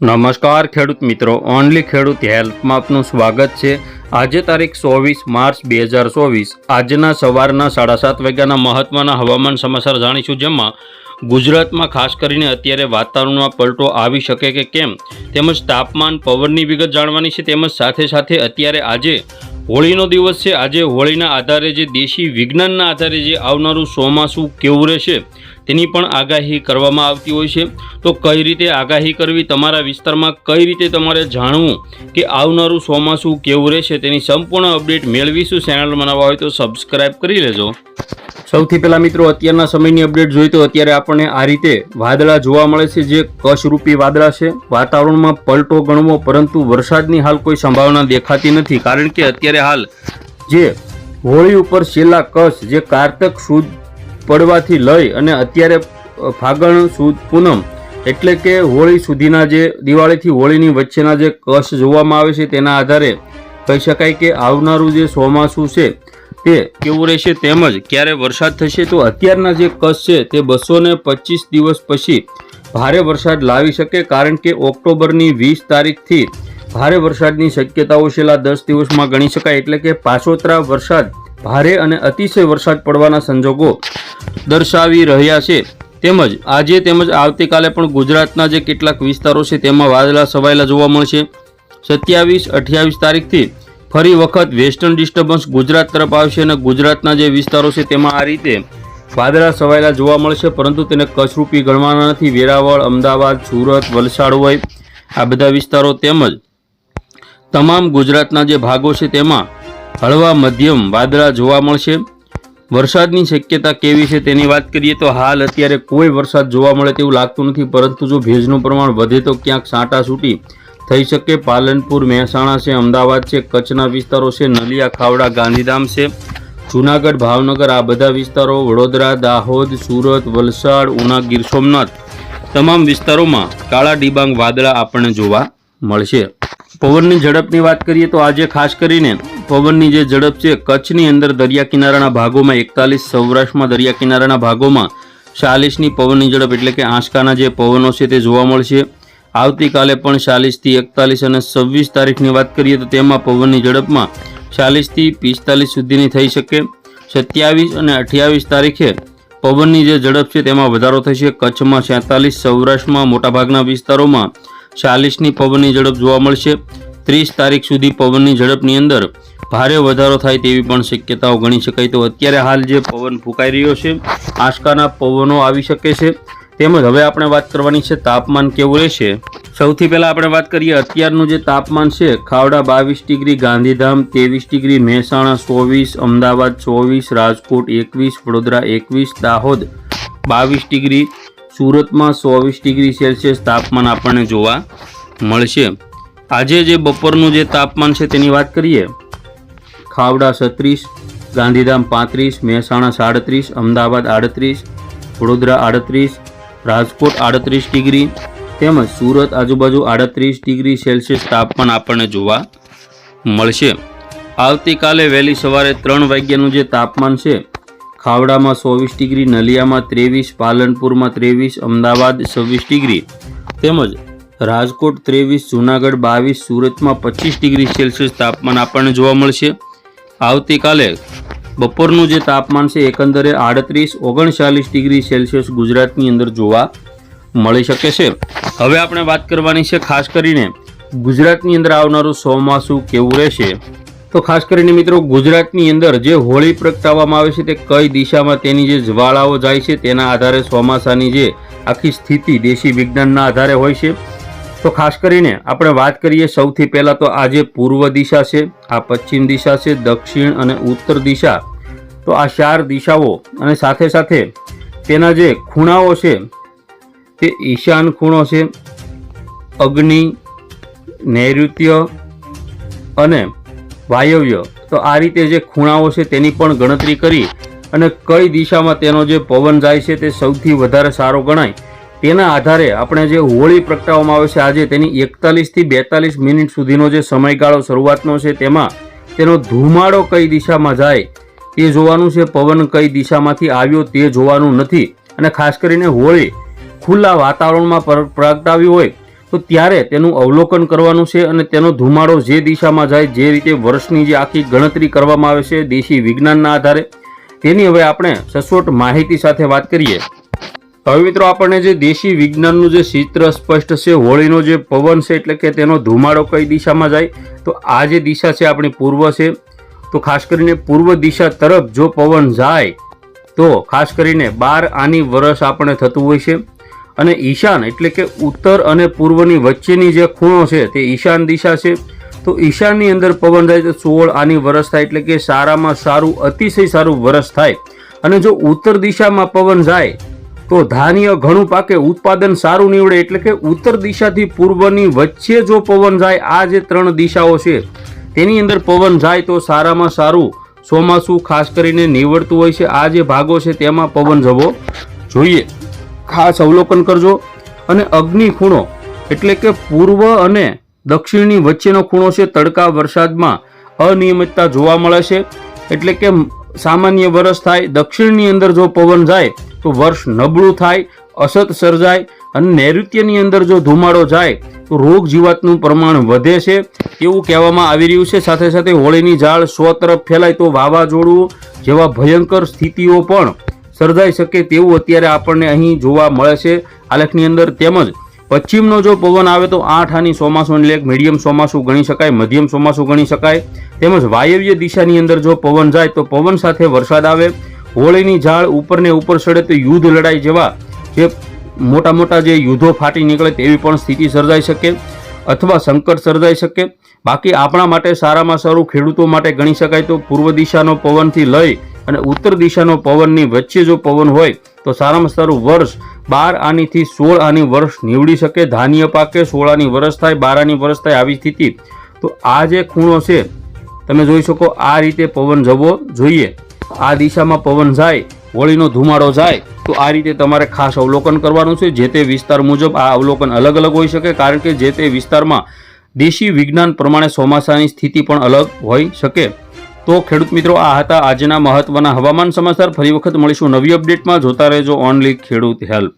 નમસ્કાર, ખેડૂત મિત્રો. ઓનલી ખેડૂત હેલ્પમાં આપનું સ્વાગત છે. આજે તારીખ ચોવીસ માર્ચ બે હજાર ચોવીસ. આજના સવારના સાડા સાત વાગ્યાના મહત્ત્વના હવામાન સમાચાર જાણીશું, જેમાં ગુજરાતમાં ખાસ કરીને અત્યારે વાતાવરણમાં પલટો આવી શકે કે કેમ? તેમજ તાપમાન, પવનની વિગત જાણવાની છે. તેમજ સાથે સાથે અત્યારે આજે હોળીનો દિવસ છે. આજે હોળીના આધારે જે દેશી વિજ્ઞાનના આધારે જે આવનારું ચોમાસું કેવું રહેશે? તેની પણ આગાહી કરવામાં આવતી હોય છે. તો કઈ રીતે આગાહી કરવી? તમારા વિસ્તારમાં કઈ રીતે તમારે જાણવું કે આવનારું ચોમાસું કેવું રહેશે? તેની સંપૂર્ણ અપડેટ મેળવીશું. ચેનલ બનાવવા હોય તો સબસ્ક્રાઇબ કરી લેજો. સૌથી પહેલાં મિત્રો, અત્યારના સમયની અપડેટ જોઈએ તો અત્યારે આપણને આ રીતે વાદળા જોવા મળે છે જે કશરૂપી વાદળા છે. વાતાવરણમાં પલટો ગણવો, પરંતુ વરસાદની હાલ કોઈ સંભાવના દેખાતી નથી. કારણ કે અત્યારે હાલ જે હોળી ઉપર છેલ્લા કશ જે કારતક સુદ પડવાથી લઈ અને અત્યારે ફાગણ સુદ, પૂનમ એટલે કે હોળી સુધીના જે, દિવાળીથી હોળીની વચ્ચેના જે કશ જોવામાં આવે છે તેના આધારે કહી શકાય કે આવનારું જે ચોમાસું છે તે કેવું રહેશે તેમજ ક્યારે વરસાદ થશે? તો અત્યારના જે કચ્છ છે તે બસો પચીસ દિવસ પછી ભારે વરસાદ લાવી શકે કારણ કે ઓક્ટોબરની વીસ તારીખથી ભારે વરસાદની શક્યતાઓ છેલ્લા દસ દિવસમાં ગણી શકાય એટલે કે પાછોતરા વરસાદ ભારે અને અતિશય વરસાદ પડવાના સંજોગો દર્શાવી રહ્યા છે. તેમજ આજે તેમજ આવતીકાલે પણ ગુજરાતના જે કેટલાક વિસ્તારો છે તેમાં વાદળા છવાયેલા જોવા મળશે. સત્યાવીસ, અઠ્યાવીસ તારીખથી ફરી વખત વેસ્ટર્ન ડિસ્ટર્બન્સ ગુજરાત તરફ આવશે અને ગુજરાતના જે વિસ્તારો છે તેમાં આ રીતે વાદળા છવાયેલા જોવા મળશે, પરંતુ તેને કચરૂપી ગણવાના નથી. વેરાવળ, અમદાવાદ, સુરત, વલસાડ હોય આ બધા વિસ્તારો તેમજ તમામ ગુજરાતના જે ભાગો છે તેમાં હળવા મધ્યમ વાદળા જોવા મળશે. વરસાદની શક્યતા કેવી છે તેની વાત કરીએ તો હાલ અત્યારે કોઈ વરસાદ જોવા મળે તેવું લાગતું નથી, પરંતુ જો ભેજનું પ્રમાણ વધે તો ક્યાંક સાંટા છૂટી થઈ શકે. પાલનપુર, મહેસાણા છે, અમદાવાદ છે, કચ્છના વિસ્તારો છે, નલિયા, ખાવડા, ગાંધીધામ છે, જૂનાગઢ, ભાવનગર, આ બધા વિસ્તારો, વડોદરા, દાહોદ, સુરત, વલસાડ, ઉના ગીર સોમનાથ, તમામ વિસ્તારોમાં કાળા ડિબાંગ વાદળા આપણને જોવા મળશે. પવનની ઝડપની વાત કરીએ તો આજે ખાસ કરીને પવનની જે ઝડપ છે, કચ્છની અંદર દરિયા કિનારાના ભાગોમાં, એકતાલીસ સૌરાષ્ટ્રમાં દરિયા કિનારાના ભાગોમાં ચાલીસની પવનની ઝડપ એટલે કે આંચકાના જે પવનો છે તે જોવા મળશે. આવતીકાલે પણ ચાલીસથી એકતાલીસ અને છવ્વીસ તારીખની વાત કરીએ તો તેમાં પવનની ઝડપમાં ચાલીસથી પિસ્તાલીસ સુધીની થઈ શકે. સત્યાવીસ અને અઠ્યાવીસ તારીખે પવનની જે ઝડપ છે તેમાં વધારો થશે. કચ્છમાં છેતાલીસ, સૌરાષ્ટ્રમાં મોટાભાગના વિસ્તારોમાં ચાલીસની પવનની ઝડપ જોવા મળશે. ત્રીસ તારીખ સુધી પવનની ઝડપની અંદર ભારે વધારો થાય તેવી પણ શક્યતાઓ ગણી શકાય. તો અત્યારે હાલ જે પવન ફૂંકાઈ રહ્યો છે આંચકાના પવનો આવી શકે છે. તેમજ હવે આપણે વાત કરવાની છે, તાપમાન કેવું રહેશે? સૌથી પહેલાં આપણે વાત કરીએ, અત્યારનું જે તાપમાન છે, ખાવડા બાવીસ ડિગ્રી, ગાંધીધામ ત્રેવીસ ડિગ્રી, મહેસાણા ચોવીસ, અમદાવાદ ચોવીસ, રાજકોટ એકવીસ, વડોદરા એકવીસ, દાહોદ બાવીસ ડિગ્રી સુરતમાં ચોવીસ ડિગ્રી સેલ્સિયસ તાપમાન આપણને જોવા મળશે. આજે જે બપોરનું જે તાપમાન છે તેની વાત કરીએ. ખાવડા છત્રીસ, ગાંધીધામ પાંત્રીસ, મહેસાણા સાડત્રીસ, અમદાવાદ આડત્રીસ, વડોદરા આડત્રીસ, રાજકોટ આડત્રીસ ડિગ્રી તેમજ સુરત આજુબાજુ આડત્રીસ ડિગ્રી સેલ્સિયસ તાપમાન આપણને જોવા મળશે. આવતીકાલે વહેલી સવારે ત્રણ વાગ્યાનું જે તાપમાન છે ખાવડામાં ચોવીસ ડિગ્રી, નલિયામાં ત્રેવીસ, પાલનપુરમાં ત્રેવીસ, અમદાવાદ છવ્વીસ ડિગ્રી. તેમજ રાજકોટ ત્રેવીસ, જૂનાગઢ બાવીસ, સુરતમાં પચીસ ડિગ્રી સેલ્સિયસ તાપમાન આપણને જોવા મળશે. આવતીકાલે બપોરનું જે તાપમાન છે, એકંદરે આડત્રીસ, ઓગણચાલીસ ડિગ્રી સેલ્સિયસ ગુજરાતની અંદર જોવા મળી શકે છે. હવે આપણે વાત કરવાની છે, ખાસ કરીને ગુજરાતની અંદર આવનારું ચોમાસું કેવું રહેશે? તો ખાસ કરીને મિત્રો ગુજરાતની અંદર જે હોળી પ્રગટાવવામાં આવે છે તે કઈ દિશામાં તેની જે જ્વાળાઓ જાય છે તેના આધારે ચોમાસાની જે આખી સ્થિતિ દેશી વિજ્ઞાનના આધારે હોય છે. તો ખાસ કરીને આપણે વાત કરીએ સૌથી પહેલાં તો આ જે પૂર્વ દિશા છે, આ પશ્ચિમ દિશા છે, દક્ષિણ અને ઉત્તર દિશા. તો આ ચાર દિશાઓ અને સાથે સાથે તેના જે ખૂણાઓ છે તે ઈશાન ખૂણો છે, અગ્નિ, નૈઋત્ય અને વાયવ્ય. તો આ રીતે જે ખૂણાઓ છે તેની પણ ગણતરી કરી અને કઈ દિશામાં તેનો જે પવન જાય છે તે સૌથી વધારે સારો ગણાય. તેના આધારે આપણે જે હોળી પ્રગટાવવામાં આવે છે આજે તેની એકતાલીસથી બેતાલીસ મિનિટ સુધીનો જે સમયગાળો શરૂઆતનો છે તેમાં તેનો ધુમાડો કઈ દિશામાં જાય તે જોવાનું છે, પવન કઈ દિશામાંથી આવ્યો તે જોવાનું નથી. અને ખાસ કરીને હોળી ખુલ્લા વાતાવરણમાં પ્રગટાવી હોય તો ત્યારે તેનું અવલોકન કરવાનું છે અને તેનો ધુમાડો જે દિશામાં જાય જે રીતે વર્ષની જે આખી ગણતરી કરવામાં આવે છે દેશી વિજ્ઞાનના આધારે. તેની હવે આપણે સચોટ માહિતી સાથે વાત કરીએ. હવે મિત્રો આપણને જે દેશી વિજ્ઞાનનું જે ચિત્ર સ્પષ્ટ છે, હોળીનો જે પવન છે એટલે કે તેનો ધુમાડો કઈ દિશામાં જાય, તો આ જે દિશા છે આપણી પૂર્વ છે. તો ખાસ કરીને પૂર્વ દિશા તરફ જો પવન જાય, તો ખાસ કરીને બાર આની વરસ આપણે થતું હોય છે. અને ઈશાન એટલે કે ઉત્તર અને પૂર્વની વચ્ચેની જે ખૂણો છે તે ઈશાન દિશા છે. તો ઈશાનની અંદર પવન જાય તો સોળ, આની વરસ થાય એટલે કે સારામાં સારું, અતિશય સારું વરસ થાય. અને જો ઉત્તર દિશામાં પવન જાય તો ધાન્ય ઘણું પાકે, ઉત્પાદન સારું નીવડે એટલે કે ઉત્તર દિશાથી પૂર્વની વચ્ચે જો પવન જાય, આ જે ત્રણ દિશાઓ છે, તેની અંદર પવન જાય તો સારામાં સારું, ચોમાસું ખાસ કરીને નીવડતું હોય છે. આ જે ભાગો છે તેમાં પવન જવો જોઈએ. ખાસ અવલોકન કરજો. અને અગ્નિ ખૂણો એટલે કે પૂર્વ અને દક્ષિણની વચ્ચેનો ખૂણો છે તડકા વરસાદમાં અનિયમિતતા જોવા મળે છે. એટલે કે સામાન્ય વરસ થાય, દક્ષિણની અંદર જો પવન જાય તો વર્ષ નબળું થાય, અસત સર્જાય અને નૈઋત્યની અંદર જો ધુમાડો જાય તો રોગ જીવાતનું પ્રમાણ વધે છે. એવું કહેવામાં આવી રહ્યું છે. સાથે સાથે હોળીની ઝાડ સો તરફ ફેલાય તો વાવાઝોડું જેવા ભયંકર સ્થિતિઓ પણ સર્જાઈ શકે તેવું અત્યારે આપણને અહીં જોવા મળે છે. આલેખની અંદર તેમજ પશ્ચિમનો જો પવન આવે તો આઠ આની ચોમાસું એટલે મીડિયમ ચોમાસું ગણી શકાય, મધ્યમ ચોમાસું ગણી શકાય. તેમજ વાયવ્ય દિશાની અંદર જો પવન જાય તો પવન સાથે વરસાદ આવે. હોળીની ઝાડ ઉપરને ઉપર ચડે તો યુદ્ધ લડાઈ જેવા જે મોટા મોટા જે યુદ્ધો ફાટી નીકળે તેવી પણ સ્થિતિ સર્જાઈ શકે અથવા સંકટ સર્જાઈ શકે. બાકી આપણા માટે સારામાં સારું ખેડૂતો માટે ગણી શકાય તો પૂર્વ દિશાનો પવનથી લઈ અને ઉત્તર દિશાનો પવનની વચ્ચે જો પવન હોય, તો સારામાં સારું વર્ષ બાર આનીથી સોળ આની વર્ષ નીવડી શકે. ધાન્ય પાકે સોળ આની વર્ષ થાય, બાર આની વર્ષ થાય આવી સ્થિતિ. તો આ જે ખૂણો છે, તમે જોઈ શકો આ રીતે પવન જવો જોઈએ. આ દિશામાં પવન જાય હોળીનો ધુમાડો જાય, તો આ રીતે તમારે ખાસ અવલોકન કરવાનું છે. જે તે વિસ્તાર મુજબ આ અવલોકન અલગ અલગ હોઈ શકે, કારણ કે જે તે વિસ્તારમાં દેશી વિજ્ઞાન પ્રમાણે ચોમાસાની સ્થિતિ પણ અલગ હોઈ શકે. તો ખેડૂત મિત્રો, આ હતા આજના મહત્વના હવામાન સમાચાર. ફરી વખત મળીશું નવી અપડેટમાં. જોતા રહેજો ઓનલી ખેડૂત હેલ્પ.